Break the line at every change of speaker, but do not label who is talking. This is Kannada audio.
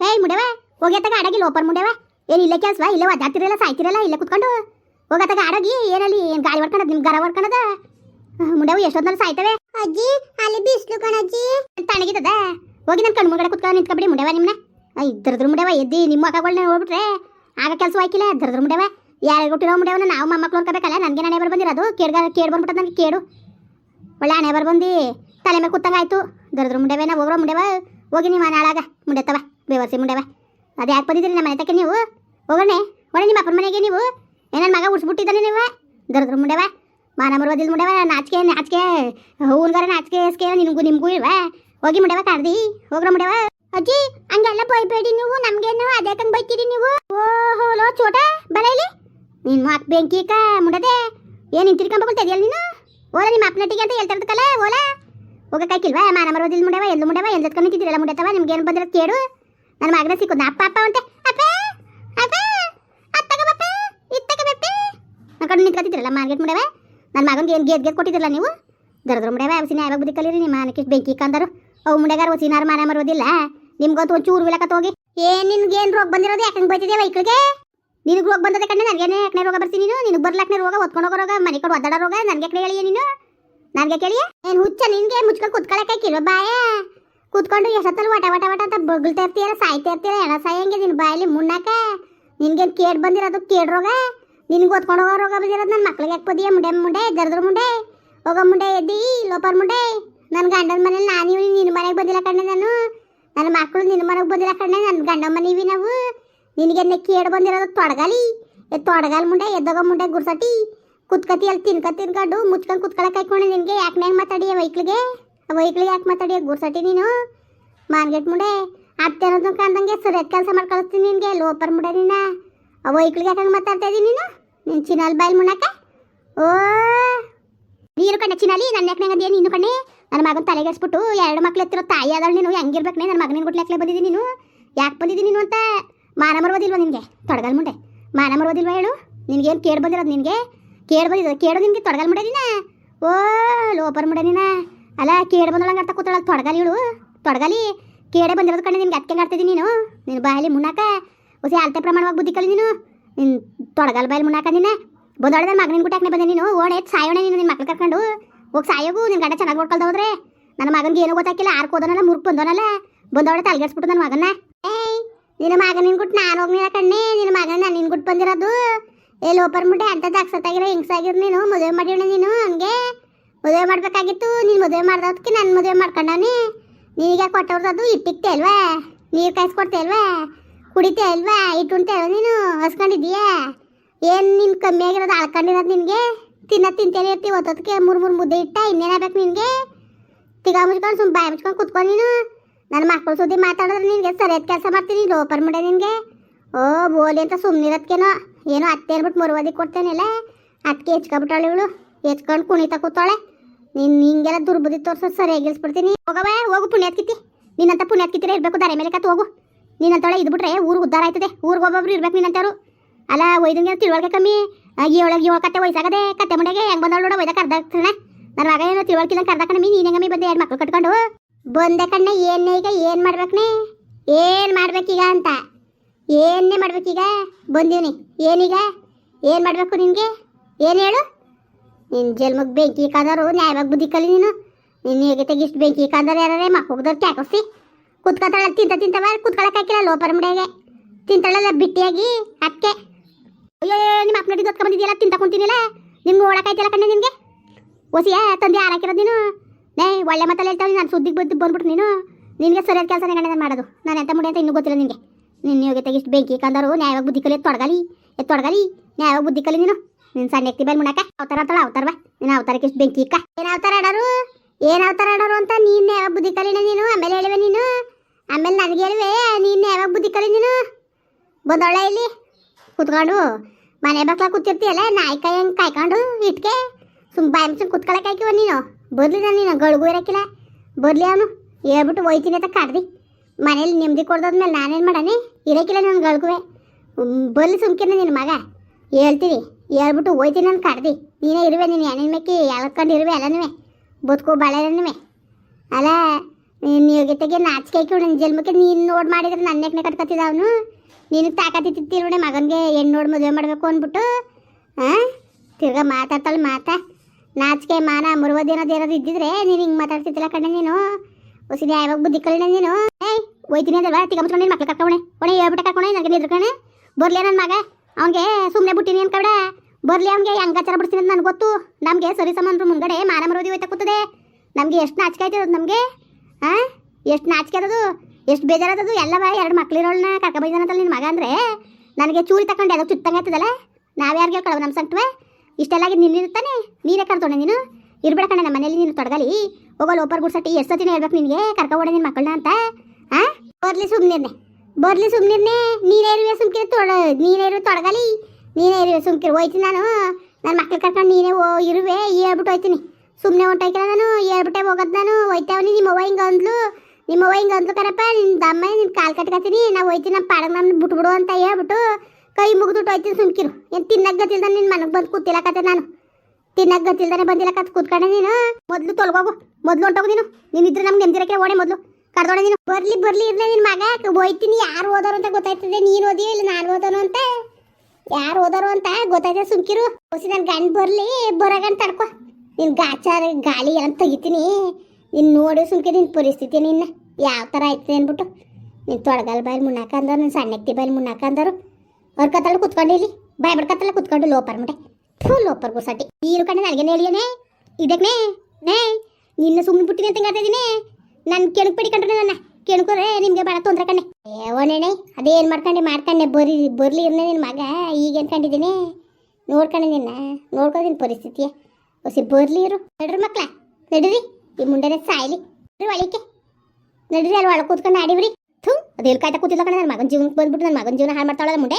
ಹೇಯ್ ಮುಡವ ಹೋಗ್ಯತ್ತಾಗ ಆಡಾಗಿಲ್ಲ ಲೋಪರ್ ಮುಡವ ಏನು ಇಲ್ಲೇ ಕೆಲ್ಸವಾ ಇಲ್ಲೇ ಒದ್ದಾಡ್ತಿರಲ್ಲ ಸಾಯ್ತಿರಲ್ಲ ಇಲ್ಲೇ ಕುತ್ಕೊಂಡು? ಹೋಗತ್ತಾಗ ಆಡೋಗಿ ಏನಲ್ಲಿ ಏನು ಗಾಳಿ ಹೊಡ್ಕೊಂಡದ ನಿಮ್ ಗರ ಹೊಡ್ಕೊಂಡದ ಮುಂಡವು ಎಷ್ಟೊತ್ತಲ್ಲಿ ಸಾಯ್ತವೆ? ಅಜ್ಜಿ ಅಲ್ಲಿ ಬಿಸ್ಲು ಕಣಜ್ಜಿ. ತಣ್ಣಗಿದ್ದದ? ಹೋಗಿ ನನ್ನ ಕಣ್ಣು ಮುಂಗಡೆ ಕುತ್ಕೊಂಡು ನಿಂತ್ಕೊಬಿಡಿ ಮುಡವ ನಿಮ್ನ. ಇದ್ರದ್ರ ಮುಡವ ಎದ್ದಿ ನಿಮ್ಮ ಮಕ್ಕಳನ್ನ ಹೋಗ್ಬಿಟ್ರೆ ಆಗ ಕೆಲಸ ಹಾಕಿಲ್ಲ ಇದ್ರದ್ರ ಮುಡವ ಯಾರಿಗೆ ಹುಟ್ಟಿರೋ ಮುಡವನ ನಾವು ಮೊಮ್ಮಕ್ಳು ಅನ್ಕೋಬೇಕಲ್ಲ ನನಗೆ ನಾನೇ ಬರ್ ಬಂದಿರೋದು ಕೇಡ್ಗ ಕೇಡ್ ಬಂದ್ಬಿಟ್ಟದ ನನಗೆ ಕೇಡು. ಒಳ್ಳೆ ಹಣೆ ಬರ್ ಬಂದಿ ತಲೆ ಮೇಲೆ ಕುತ್ತಂಗಾಯ್ತು ಆಯ್ತು ದರದ್ರ ಮುಂಡೆವೆ ನಾವು ಹೋಗ್ರೋ ಮುಂಡೆವ ಹೋಗಿ ನೀವು ನಾಳಾಗ ಮುಂಡೆತ್ತವ, ಬೇವರ್ಸಿ ಮುಂಡೆವ. ಅದು ಯಾಕೆ ಬಂದಿದ್ದೀರಿ ನಮ್ಮ ಮನೆ ನೀವು? ಹೋಗೋಣ ಒಳ್ಳೆ ನಿಮ್ಮ ಅಪ್ಪನ ಮನೆಗೆ ನೀವು. ಏನೇನು ಮಗ ಉಡ್ಸ್ಬಿಟ್ಟಿದ್ದಾನೆ ನೀವು. ದರದ್ರ ಮುಂಡೆವ, ಮಾನ ಮರುವುದಿಲ್ಲ ಮುಂಡೆವ, ನಾಚಿಕೆ ನಾಚಿಕೆ, ಹೂನ್ಗಾರ ನಾಚಿಕೆ ಸ್ಕೆ ನಿಮಗೂ ನಿಮಗೂ ಇಲ್ವಾ? ಹೋಗಿ ಮುಂಡೆವ ಕರ್ದಿ ಹೋಗ್ರ ಮುಂಡೆವ. ಅಜ್ಜಿ, ಹಂಗೆಲ್ಲ ಬೈಬೇಡಿ ನೀವು, ನಮ್ಗೇನು ಅದೇ ಕಂಗ್ ಬೈತೀರಿ ನೀವು. ಓಹೋ, ಲೋ, ಚೋಟ ಇಲ್ಲಿ. ನಿನ್ ಮಾಕ್ ಬೆಂಕಿ ಮುಂಡದೆ. ಏನ್ ನಿಂತಿರ್ಕೊಂಬೇಕು ತೆಗಿಯಲ್ಲ ನೀನು? ಓಲ, ನಿಮ್ಮ ಅಪ್ಪನಟ್ಟಿಗೆ ಅಂತ ಹೇಳ್ತಿರ್ತಕ್ಕಲ್ಲ ಓಲ. ಹೋಗಕ್ಕಾಯ್ಕಿಲ್ವಾ ಮಾನ ಮರೋದಿಲ್ ಮುಂಡೆವ, ಎಲ್ಲ ಮುಂಡೆವ, ಎಲ್ಲ ಜೊತ್ಕೊಂಡು ನಿಂತಿದ್ದೀರಲ್ಲ ಮುಂಡೆತವ? ನಿಮ್ಗೆ ಏನು ಬಂದಿರೋದು ಕೇಳು. ನನ್ನ ಮಗನ ಸಿಕ್ಕೋದು ಅಪ್ಪ ಅಪ್ಪ ಅಂತೆ. ಅಪ್ಪ ಅಪ್ಪ, ಅತ್ತಗ ಬಪ್ಪ, ಇತ್ತಗ ಬಪ್ಪ. ಅನ್ಕೊಂಡು ನಿಂತ್ಕೊತಿದ್ದೀರಲ್ಲ ಮಾರ್ಕೆಟ್ ಮುಂಡೆವ? ನನ್ನ ಮಗನಿಗೆ ಏನು ಗೇದ್ ಗೇದ್ ಕೊಟ್ಟಿದ್ರಲ್ಲ ನೀವು? ದರದ್ರ ಮುಂಡೆವ ಅವಸಿನ ಯಾವಾಗ ಬುದ್ಧಿ ಕಲೀರಿ, ನಿಮ್ಮ ಮನಕ್ಕೆ ಬೆಂಕಿ ಕಂದರು ಅವು ಮುಂಡೆಗಾರ ಹೊಸಿನಾರು ಮಾನ ಮರೋದಿಲ್ಲ ನಿಮ್ಗಂತೂ ಒಂದು ಚೂರು ವಿಲಕ ಹೋಗಿ ಏನು ನಿನ್ಗೆ ಏನು ರೋಗ ಬಂದಿರೋದು? ಯಾಕಂಗೆ ಬೈತಿದೆ ವೈಕ್ಳಿಗೆ ನಿನಗೆ ರೋಗ ಬಂದದೆ ಕಣ್ಣೆ ನನಗೇನೆ ಯಾಕನೇ ರೋಗ ಬರ್ತೀನಿ ನೀನು? ನಿನಗೆ ಬರ್ಲಾಕ್ನೆ ರೋಗ ಒತ್ಕೊಂಡು ರೋಗ, ಮನೆ ಕಡೆ ಒದ್ದಾಡೋ ರೋಗ, ನನಗೆ ಹೇಳಿ ನೀನು? ನನಗೆ ಕೇಳಿಯ ಏನು ಹುಚ್ಚ, ನಿನಗೆ ಮುಚ್ಕೊಂಡು ಕುತ್ಕೊಳಕ್ಕೆ ಕಿಲೋ ಬಾಯ? ಕೂತ್ಕೊಂಡು ಎಷ್ಟೊತ್ತಲ್ಲಿ ವಟ ವಟ ವಟ ಅಂತ ಬಗ್ಲ್ತಾ ಇರ್ತೀರ ಸಾಯ್ತಾ ಇರ್ತೀರ ಎಣ ಸಾಯಂಗೆ ನಿನ್ನ ಬಾಯಲ್ಲಿ ಮುಣ್ಣಾಕ ನಿನ್ಗೇನು ಕೇಡ್ ಬಂದಿರೋದು ಕೇಡ್ ರೋಗ? ನಿನ್ಗೆ ಒತ್ಕೊಂಡು ಹೋಗೋ ರೋಗ ಬಂದಿರೋದು ನನ್ನ ಮಕ್ಳಿಗೆ ಯಾಕೆ ಬದಿಯ ಮುಂಡೆ ಮುಂಡೆ ದರ್ದ್ರ ಮುಂಡೆ? ಹೋಗೋ ಮುಂಡೆ, ಎದ್ದಿ, ಲೋಪರ್ ಮುಂಡೆ? ನನ್ನ ಗಂಡನ ಮನೇಲಿ ನಾನು ನಿನ್ನ ಮನೆಗೆ ಬಂದಿಲ್ಲ ಕಣ್ಣೆ ನಾನು? ನನ್ನ ಮಕ್ಕಳು ನಿನ್ನ ಮನೆಗೆ ಬಂದಿಲ್ಲ ಕಣ್ಣೆ ನನ್ನ ಗಂಡ ಮನೆವಿ ನಾವು? ನಿನಗೆ ಕೇಡ್ ಬಂದಿರೋದು ತೊಡಗಲಿ? ತೊಡಗಲ್ ಮುಂಡೆ, ಎದ್ದೋಗ ಮುಂಡೆ ಗುರ್ಸಟಿ ಕುತ್ಕತಿ ಅಲ್ಲಿ ತಿನ್ಕ ತಿನ್ಕೊಂಡು ಮುಚ್ಕೊಂಡು ಕುತ್ಕೊಳಕ್ ಹಾಕೊಂಡು ನಿನಗೆ. ಯಾಕೆ ಮ್ಯಾಗ ಮಾತಾಡಿ ವೈಕ್ಲಿಗೆ? ವೈಕ್ಳಿಗೆ ಯಾಕೆ ಮಾತಾಡಿ ಗುರ್ಸಟಿ ನೀನು? ಮಾರ್ಗೆಟ್ ಮುಂಡೆ. ಅತ್ತೆ ಅನ್ನೋದು ಕಂದಂಗೆ ಸರಿಯಾದ ಕೆಲಸ ಮಾಡಿ ಕಳಿಸ್ತೀನಿ ನಿನಗೆ. ಲೋಪರ್ ಮುಡೆ ನೀನ. ಆ ವೈಕ್ಳಿಗೆ ಯಾಕೆ ಹಂಗೆ ಮಾತಾಡ್ತಾ ಇದೀನಿ ನೀನು? ನಿನ್ನ ಚಿನ್ನಲ್ ಬಾಯ್ಲ್ ಮುಣಕ್ಕೆ ಓ! ನೀರು ಕಣ್ಣೆ ಚಿನಾಲಿ ನನ್ನ ಯಾಕೆ ನಂಗಂದೇ ನೀನು ಕಣ್ಣೆ? ನನ್ನ ಮಗನ ತಲೆಗೆಸ್ಬಿಟ್ಟು ಎರಡು ಮಕ್ಳು ಎತ್ತಿರೋ ತಾಯಿ ಆದಳು ನೀನು. ಹೆಂಗಿರ್ಬೇಕನೆ ನನ್ನ ಮಗನಿಗೆ ಗುಟ್ಲಾಕ್ಲೆ ಬಂದಿದ್ದೀನಿ ನೀನು? ಯಾಕೆ ಬಂದಿದ್ದೀನಿ ನೀನು ಅಂತ ಮಾನ ಮರೋದಿಲ್ವ ನಿನಗೆ? ತೊಡಗಲ್ ಮುಂಡೆ. ಮಾನ ಮರೋದಿಲ್ವ ಹೇಳು? ನಿನಗೇನು ಕೇಳಿ ಬಂದಿರೋದು ನಿನಗೆ? ಕೇಡ್ ಬಂದಿದ್ದ ಕೇಡು ನಿಮ್ಗೆ ತೊಡಗಲ್ ಮುಡದಿನ ಓ, ಲೋಪರ್ ಮುಡದಿನ ನೀನ? ಅಲ್ಲ ಕೇಳ ಬಂದಳಂಗೆ ಅರ್ಥ ಕೂತಳ ತೊಡಗಲಿ ಇಳು. ತೊಡಗಲಿ, ಕೇಡೆ ಬಂದಿರೋದು ಕಣ್ಣು ನಿಮ್ಗೆ ಅದಕ್ಕೆ ಆಡ್ತಿದ್ದೀನಿ ನೀನು? ನಿನ್ನ ಬಾಯಲ್ಲಿ ಮುನ್ನಾಕ ಹೊಸ ಅಳತೆ ಪ್ರಮಾಣವಾಗಿ ಬುದ್ಧಿ ಕಲಿ ನೀನು? ನಿನ್ನ ತೊಡಗಲ್ ಬಾಯಲ್ಲಿ ಮುನ್ನಾಕ ನೀನು? ಬಂದೊಳದ ಮಗನಿನ ಗುಟ್ಟಾಕ್ನೆ ಬಂದೆ ನೀನು? ಓಣೆ, ಸಾಯೋಣೆ ನೀನು ನಿನ್ನ ಮಕ್ಳು ಕರ್ಕೊಂಡು? ಹೋಗಿ ಸಾಯೋಗು ನಿನ್ನ ಗಂಡ ಚೆನ್ನಾಗಿ ನೋಡ್ಕೊಳ್ದ ಹೋದ್ರೆ? ನನ್ನ ಮಗನಿಗೆ ಏನೂ ಗೊತ್ತಾಗಿಲ್ಲ ಆರ್ಕೋದನಲ್ಲ ಮುರ್ಕ್ ಬಂದೋನಲ್ಲ? ಬಂದವಳೆ ತಲೆಗೆಡ್ಸ್ಬಿಟ್ಟು ನನ್ನ ಮಗನ ಏಯ್, ನಿನ್ನ ಮಗನಿನ ಗುಟ್ಟು ನಾನು ಹೋಗ್ನಿಲ್ಲ ಕಣ್ಣೆ ನಿನ್ನ ಮಗನ ನಾನು ನಿನ್ ಗುಟ್ಟು ಬಂದಿರೋದು? ಏ ಲೋಪರ್ ಮುಟ್ಟೆ? ಅಂಥದ್ದು ಅಕ್ಸತ್ತಾಗಿರೋ ಹಿಂಗ್ಸಾಗಿರೋ ನೀನು? ಮದುವೆ ಮಾಡಿವಣ ನೀನು ಹಂಗೆ? ಮದುವೆ ಮಾಡಬೇಕಾಗಿತ್ತು, ನೀನು ಮದುವೆ ಮಾಡ್ದಕ್ಕೆ ನಾನು ಮದುವೆ ಮಾಡ್ಕೊಂಡವನಿ. ನೀನೀಗ ಕೊಟ್ಟವ್ರದ್ದು ಅದು ಇಟ್ಟಿಕ್ತೆ ಅಲ್ವಾ? ನೀರು ಕಾಯಿಸ್ಕೊಡ್ತೆ ಅಲ್ವಾ? ಕುಡಿತೆ ಅಲ್ವಾ? ಇಟ್ಟುಂತೆ ಅಲ್ವಾ ನೀನು? ಹಸ್ಕೊಂಡಿದ್ದೀಯಾ? ಏನು ನಿನ್ ಕಮ್ಮಿ ಆಗಿರೋದು ಅಳ್ಕೊಂಡಿರೋದು ನಿನಗೆ? ತಿನ್ನ ತಿಂತೇನೆ ಇರ್ತೀವಿ ಒತ್ತೋದಕ್ಕೆ ಮೂರು ಮೂರು ಮುದ್ದೆ ಇಟ್ಟ ಇನ್ನೇನಾಗಬೇಕು ನಿನಗೆ? ತಿಗ ಮುಚ್ಕೊಂಡು ಸುಮ್ಮ ಬಾಯಿ ಮುಚ್ಕೊಂಡು ಕುತ್ಕೊಂಡು ನೀನು. ನನ್ನ ಮಕ್ಕಳು ಸುದ್ದಿ ಮಾತಾಡಿದ್ರೆ ನಿನಗೆ ಸರಿಯಾದ ಕೆಲಸ ಮಾಡ್ತೀನಿ ಲೋಪರ್ ಮುಡೆ ನಿನಗೆ. ಓ ಬೋಲಿ ಅಂತ ಸುಮ್ಮನಿರೋದ್ಕೇನೋ ಏನೋ ಅತ್ತೆ ಅಂದ್ಬಿಟ್ಟು ಮರುವಾದಿ ಕೊಡ್ತೇನೆಲ್ಲ. ಅದಕ್ಕೆ ಹೆಚ್ಕೊಬಿಟ್ಟಾಳೆ ಇವಳು ಹೆಚ್ಕೊಂಡು ಕುಣಿತಾ ಕೂತಾಳೆ. ನೀನು ಹಿಂಗೆಲ್ಲ ದುರ್ಬುದ್ಧಿ ತೋರ್ಸೋದು ಸರಿಯಾಗಿ ಗೆಲ್ಸ್ಬಿಡ್ತೀನಿ ಹೋಗವ ಹೋಗು ಪುಣ್ಯ ಕಿತ್ತಿ ನಿನ್ನಂತ ಪುಣ್ಯ ಕಿತ್ತಿರ ಇರಬೇಕು, ದಾರೆ ಮೇಲೆ ಕತ್ತು ಹೋಗು. ನೀನಂತೊಳೆ ಇದ್ಬಿಟ್ರೆ ಊರು ಉದ್ದಾರ ಆಯ್ತದೆ. ಊರಿಗೆ ಒಬ್ಬೊಬ್ರು ಇರ್ಬೇಕು ನಿನ್ನಂತರು ಅಲ್ಲ, ಒಯ್ದಂಗೆ ತಿಳುವಳಿಕೆ ಕಮ್ಮಿ. ಏಳಗೆ ಏಳು ಕತ್ತೆ ವಯಸ್ಸಾಗದೆ ಕತೆ ಮುಂಡೆಗೆ ಹೆಂಗೆ ಬಂದವಳು ನೋಡ, ಒಯ್ದ ಕರ್ದಾಕ್ತಾನೆ ನನ್ನ ಮಗ ಏನೋ ತಿಳುವಳಿಕೆ ಇಲ್ಲ ಕರ್ದ ಕಣ್ಣಿ ನೀನು ಹೆಂಗಮ್ಮಿ ಬಂದೆ ಎರಡು ಮಕ್ಳು ಕಟ್ಕೊಂಡು. ಬಂದೆ ಕಣ್ಣೆ ಏನೇ ಈಗ ಏನು ಮಾಡ್ಬೇಕು ಏನು ಮಾಡ್ಬೇಕೀಗ ಅಂತ? ಏನೇ ಮಾಡ್ಬೇಕೀಗ ಬಂದೀನಿ ಏನೀಗ? ಏನು ಮಾಡಬೇಕು ನಿನಗೆ? ಏನು ಹೇಳು? ನಿನ್ನ ಜನ್ಮಕ್ಕೆ ಬೆಂಕಿ ಕಾದರು, ನ್ಯಾಯವಾಗಿ ಬುದ್ಧಿ ಕಲಿ ನೀನು. ನಿನ್ನ ಹೇಗೆ ತೆಗಿಷ್ಟು ಬೆಂಕಿ ಕಾದರು ಯಾರೇ ಮಕ್ಕೋಗ್ದವ್ರು ಕ್ಯಾಕಸಿ ಕುತ್ಕೊತಾಳ ತಿಂತ ತಿಂತವ ಕುತ್ಕೊಳಕ್ ಹಾಕಿಲ್ಲ ಲೋಪರ್ ಮುಡಿಯಾಗೆ. ತಿಂತಾಳಲ್ಲ ಬಿಟ್ಟಿಯಾಗಿ, ಅಕ್ಕೆ. ಅಯ್ಯೋ ನಿಮ್ಮ ಅಪ್ಪನಡಿ ದೊತ್ಕ ಬಂದಿದ್ಯಲ್ಲ, ತಿಂತ ಕುಂತೀನಿಲ್ಲ ನಿಮ್ಗೆ ಓಡಕಾಯ್ತಿಲ್ಲ ಕಣ್ಣೆ ನಿನಗೆ ಒಸಿಯ, ತಂದೆ ಹಾಕಿರೋದು ನೀನು? ನೇ, ಒಳ್ಳೆ ಮಾತಲ್ಲಿ ಹೇಳ್ತಾವೆ ನಾನು ಸುದ್ದಿಗೆ ಬಂದು ಬಂದ್ಬಿಟ್ಟು ನೀನು. ನಿನಗೆ ಸರಿಯಾದ ಕೆಲಸ ಕಣ್ಣೆ ಮಾಡೋದು. ನಾನು ಎಂತ ಮುಡಿ ಅಂತ ಇನ್ನೂ ಗೊತ್ತಿಲ್ಲ ನಿನಗೆ. ನಿನ್ನ ಯೋಗ್ಯ ತೆಗಿಷ್ಟು ಬೆಂಕಿ ಕಂದರು ನ್ಯಾಯವಾಗಿ ಬುದ್ಧಿ ಕಲಿ ತೊಡಗಲಿ ಎತ್ ತೊಡಗಲಿ, ನ್ಯಾಯವಾಗಿ ಬುದ್ಧಿ ಕಲಿ ನೀನು. ನಿನ್ನ ಸಣ್ಣ ಎತ್ತಿ ಬೇಲ್ ಮುಣಕ ಅವತಾರ ಅಂತಳ ಅವತಾರ ಬಾ. ನೀನು ಅವತಾರಕ್ಕೆ ಇಷ್ಟು ಬೆಂಕಿ ಇಕ್ಕ ಏನು ಅವತಾರ ಆಡೋರು? ಏನು ಅವತಾರ ಆಡೋರು ಅಂತ ನೀನು ನ್ಯಾಯವಾಗ ಬುದ್ಧಿ ಕಲಿನ ನೀನು? ಆಮೇಲೆ ಹೇಳಿವೆ ನೀನು? ಆಮೇಲೆ ನನಗೆ ಹೇಳಿವೆ, ನೀನು ನ್ಯಾಯವಾಗ ಬುದ್ಧಿ ಕಲಿ ನೀನು? ಬಂದವಳ ಇಲ್ಲಿ? ಕುತ್ಕೊಂಡು, ಮನೆ ಬಕ್ಲ ಕೂತಿರ್ತೀಯಲ್ಲ, ನಾಯಿ ಕೈ ಹಂಗೆ ಕಾಯ್ಕೊಂಡು, ಇಟ್ಕೆ, ಸುಮ್ ಬಾಯಿ ಮುಚ್ಚಂಗೆ ಕುತ್ಕೊಳಕ್ಕೆ ಹಾಕಿವ ನೀನು? ಬರ್ಲಿಲ್ಲ ನೀನು ಗಳಿಗೂ ಇರಕ್ಕಿಲ್ಲ ಬರ್ಲಿ ಅವನು. ಹೇಳ್ಬಿಟ್ಟು ಒಯ್ತೀನಿ ಅಂತ ಕಡ್ದಿ ಮನೇಲಿ ನೆಮ್ಮದಿ ಕೊಡ್ದಾದ್ಮೇಲೆ ನಾನೇನು ಮಾಡಾನೆ ಇರಕ್ಕಿಲ್ಲ ನನ್ನ ಗಳಿಗುವೆ ಬರ್ಲಿ ಸುಮ್ಕಿನ ನಿನ್ನ ಮಗ. ಹೇಳ್ತೀವಿ, ಹೇಳ್ಬಿಟ್ಟು ಹೋಯ್ತೀನಿ ಅಂತ ಕಡ್ದಿ. ನೀನೇ ಇರುವೆ, ನೀನು ಹೆಣ್ಣಿನ ಮೇಕಿ, ಎಳ್ಕೊಂಡು ಇರುವೆ ಎಲ್ಲನೂ ಬದುಕು ಬಾಳೆನೂ ಅಲ್ಲ, ನೀನು ಯೋಗ್ಯತೆಗೆ ನಾಚಿಕೆ ನನ್ನ ಜನ್ಮಕ್ಕೆ ನೀನು ನೋಡಿ ಮಾಡಿದ್ರೆ ನನ್ನ ಎಕ್ನೆ ಕಟ್ಕೊತಿದ್ದ ಅವನು. ನಿನಗೆ ತಾಕತ್ತಿತ್ತಿರೋಡೆ ಮಗನಿಗೆ ಹೆಣ್ಣು ನೋಡಿ ಮದುವೆ ಮಾಡಬೇಕು ಅಂದ್ಬಿಟ್ಟು ಹಾಂ ತಿರ್ಗಾ ಮಾತಾಡ್ತಾಳೆ ಮಾತಾ. ನಾಚಿಕೆ, ಮಾನ ಮುರುವದೇನೋದೇನೋದು ಇದ್ದಿದ್ರೆ ನೀನು ಹಿಂಗೆ ಮಾತಾಡ್ತಿದ್ದಿಲ್ಲ ಕಣ್ಣೆ ನೀನು. ಹೊಸಿದ ಯಾವಾಗ ಬುದ್ಧಿ ಕಳಿನ ನೀನು? ಏಯ್, ಹೋಯ್ತೀನಿ ಅದಲ್ವಾ? ತಿಗಮ್ಸ್ಕೊಂಡು ಮುಚ್ಕೊಂಡು ಮಕ್ಳು ಕರ್ಕೊಂಡೆ ಕೊನೆ ಹೇಳ್ಬಿಟ್ಟು ಕರ್ಕೊಂಡೆ ನನಗೆ ನಿದ್ರಕಣೆ ಬರ್ಲಿ ನನ್ನ ಮಗ. ಅವನಿಗೆ ಸುಮ್ಮನೆ ಬಿಟ್ಟಿನಿ ಅನ್ಕಬೇಡ ಬರ್ಲಿ ಅವ್ನಿಗೆ ಹೆಂಗಾಚಾರ ಬಿಡ್ತೀನಿ ಅಂತ ನನಗೆ ಗೊತ್ತು. ನಮಗೆ ಸರಿ ಸಮಾನರು ಮುಂಗಡೆ ಮಾನ ಮರೋದಿ ಹೋಯ್ತಾ ಕೂತದೆ. ನಮಗೆ ಎಷ್ಟು ನಾಚಿಕೆ ಆಯ್ತದ ನಮಗೆ? ಹಾಂ ಎಷ್ಟು ನಾಚಿಕೆ ಅದದು ಎಷ್ಟು ಬೇಜಾರದದು ಬಾ ಎರಡು ಮಕ್ಳಿರೋಳನ್ನ ಕರ್ಕೊಬೈದಾನಂತಲ್ಲ ನಿನ್ನ ಮಗ ಅಂದರೆ? ನನಗೆ ಚೂರಿ ತಕೊಂಡೆ ಅದಕ್ಕೆ ಚುತ್ತಂಗೆ ಆಯ್ತದಲ್ಲ? ನಾವು ಯಾರಿಗೆ ಕಳವ ನಮ್ಮ ಸಂಕ್ಟವೆ? ಇಷ್ಟೆಲ್ಲ ನಿನ್ನಿರುತ್ತಾನೆ ನೀರೇ ಕರ್ತೋಣೆ ನೀನು ಇರ್ಬೇಡ ಕಣೆ ನಮ್ಮ ಮನೇಲಿ ನೀನು ತೊಡಗಲಿ. ಹೋಗಲ್ಲ ಲೋಪರ್ ಗುಡ್ಸಟ್ಟಿ ಎಷ್ಟು ಸತಿನ ಹೇಳ್ಬೇಕು ನಿನಗೆ? ಕರ್ಕೊಬೋಡೆ ನಿನ್ನ ಮಕ್ಕಳನ್ನ ಅಂತ. ಹಾಂ ಬರ್ಲಿ ಸುಮ್ಮನಿರ್ನೆ ಬರ್ಲಿ ಸುಮ್ಮನಿರ್ನೆ ನೀನೇ ಇರುವೆ ಸುಮ್ಕಿರಿ ತೊಡ ನೀನೇ ತೊಡಗಲಿ ನೀನೇ ಇರುವೆ ಸುಮ್ಕಿರಿ ಹೋಯ್ತೀನಿ ನಾನು. ನನ್ನ ಮಕ್ಳು ಕರ್ಕೊಂಡು ನೀನೇ ಓ ಇರುವೆ ಹೇಳ್ಬಿಟ್ಟು ಹೋಯ್ತೀನಿ. ಸುಮ್ಮನೆ ಹೊಂಟೋಯ್ಕಲ್ಲ ನಾನು. ಹೇಳ್ಬಿಟ್ಟೆ ಹೋಗೋದು ನಾನು. ಹೋಯ್ತಾವನಿ ನಿಮ್ಮ ಅವ್ವ ಹಿಂಗೆ ಅಂದ್ಲು. ನಿಮ್ಮ ಅವ್ವ ಹಿಂಗೆ ಅಂದ್ಲು ಕರಪ್ಪ ನಿನ್ನ ದಮ್ಮ ನಿನ್ನ ಕಾಲು ಕಟ್ಕೊತೀನಿ ನಾವು ಹೋಯ್ತೀನಿ ನಮ್ಮ ಪಾಡಗ್ ನಮ್ಮ ಬಿಟ್ಬಿಡು ಅಂತ ಹೇಳ್ಬಿಟ್ಟು ಕೈ ಮುಗಿದ್ಬಿಟ್ಟು ಹೋಯ್ತೀನಿ ಸುಮ್ಕಿರು. ಏನು ತಿನ್ನಕ್ಕೆ ಗೊತ್ತಿಲ್ಲ ನಿನ್ನ ಮನೆಗೆ ಬಂದು ಕೂತಿಲ್ಲ ಕತೆ ನಾನು. ತಿನ್ನಕ್ಕೆ ಗೊತ್ತಿಲ್ದಾನೆ ಬಂದಿಲ್ಲ ಕತ್ ಕೂತ್ಕೊಂಡೆ ನೀನು. ಮೊದ್ಲು ತೊಳ್ಗೋಗು ಮೊದ್ಲು ಹೊಂಟೋಗು ನೀನು. ನೀನಿದ್ರೆ ನಮ್ಗೆ ನೆಮ್ದಿರಕ್ಕೆ ಓಡೇ ಮೊದ್ಲು. ಕರ್ದೋಣೆ ನೀನು. ಬರ್ಲಿ ಬರ್ಲಿ ಇರ್ಲಿ ನಿನ್ ಮಗ. ಹೋಯ್ತೀನಿ. ಯಾರು ಓದೋರು ಅಂತ ಗೊತ್ತಾಯ್ತದೆ. ನೀನು ಓದಿ ಇಲ್ಲ ನಾನು ಓದೋನು ಅಂತ. ಯಾರು ಓದೋರು ಅಂತ ಗೊತ್ತಾಯ್ತದೆ. ಸುಮ್ಕಿರು. ಹೊಸಿ ನನ್ನ ಗಂಡು ಬರ್ಲಿ. ಬರಗಂಡ್ ತಡ್ಕೊ. ನಿನ್ ಗಾಚಾರ, ಗಾಳಿ ಎಲ್ಲ ತೆಗಿತೀನಿ. ನಿನ್ ನೋಡಿ ಸುಮ್ಕೆ ನಿನ್ ಪರಿಸ್ಥಿತಿ ನಿನ್ನ. ಯಾವ ಥರ ಆಯ್ತದೆ ಅಂದ್ಬಿಟ್ಟು. ನೀನು ತೊಡಗಲ್ ಬಾಯಿ ಮುನ್ನಾಕ ಅಂದರು ನೀನು ಸಣ್ಣಕ್ತಿ ಬಾಯಲ್ಲಿ ಮುನ್ನಾಕ ಅಂದರು ಅವ್ರ ಕತ್ತಲ್ಲಿ ಕುತ್ಕೊಂಡಿಲ್ಲಿ ಬಾಯ್ ಬಿಡ್ಕತ್ತಲ್ಲ ಕುತ್ಕೊಂಡು ಲೋಪರ್ ಮುಟೆ ಥೂ ಲೋಪರ್ ಗುಸಾಟಿ ನೀರು ಕಣ್ಣೆ ನನಗೆ ಹೇಳಿಯೇನೆ ಇದಕ್ಕೆ ನೇ ನಿನ್ನ ಸುಮ್ಮನೆ ಬಿಟ್ಟಿನಿ ಅಂತ ಹೇಳ್ತಿದ್ದೀನಿ ನನ್ನ ಕೆಣಕ್ ಪಡಿಕೊಂಡ್ರೆ ನನ್ನ ಕೆಣಕುರೆ ನಿಮಗೆ ಬಹಳ ತೊಂದರೆ ಕಣ್ಣೆ. ಏವನೇನೆ ಅದೇನು ಮಾಡ್ಕೊಂಡೆ ಮಾಡ್ಕೊಂಡೆ, ಬರಿ ಬರ್ಲಿ ಇರ್ನೆ ನಿನ್ನ ಮಗ ಈಗ ಅನ್ಕೊಂಡಿದ್ದೀನಿ ನೋಡ್ಕೊಂಡೆ ನಿನ್ನ ನೋಡ್ಕೊಂಡಿನ ಪರಿಸ್ಥಿತಿಯ. ಹೊಸಿ ಬರ್ಲಿ ಇರು. ನಡ್ರಿ ಮಕ್ಳ, ನಡ್ರಿ. ಈ ಮುಂಡೆನೆ ಸಾಯ್ಲಿ. ನಡ್ರಿ ಒಳಿಕೆ ನಡ್ರಿ ಅಲ್ಲಿ ಒಳಗೆ ಕೂತ್ಕೊಂಡು ಆಡಿವ್ರಿ. ಥೂ ಅದು ಎಲ್ಲಿ ಕಾಯ್ತಾ ಕೂತಿಲ್ಲ ಕಣೆ ನನ್ನ ಮಗನ ಜೀವನಕ್ಕೆ ಬಂದ್ಬಿಟ್ಟು ನನ್ನ ಮಗನ ಜೀವನ ಹಾಳು ಮಾಡ್ತಾಳ ಮುಂಡೆ.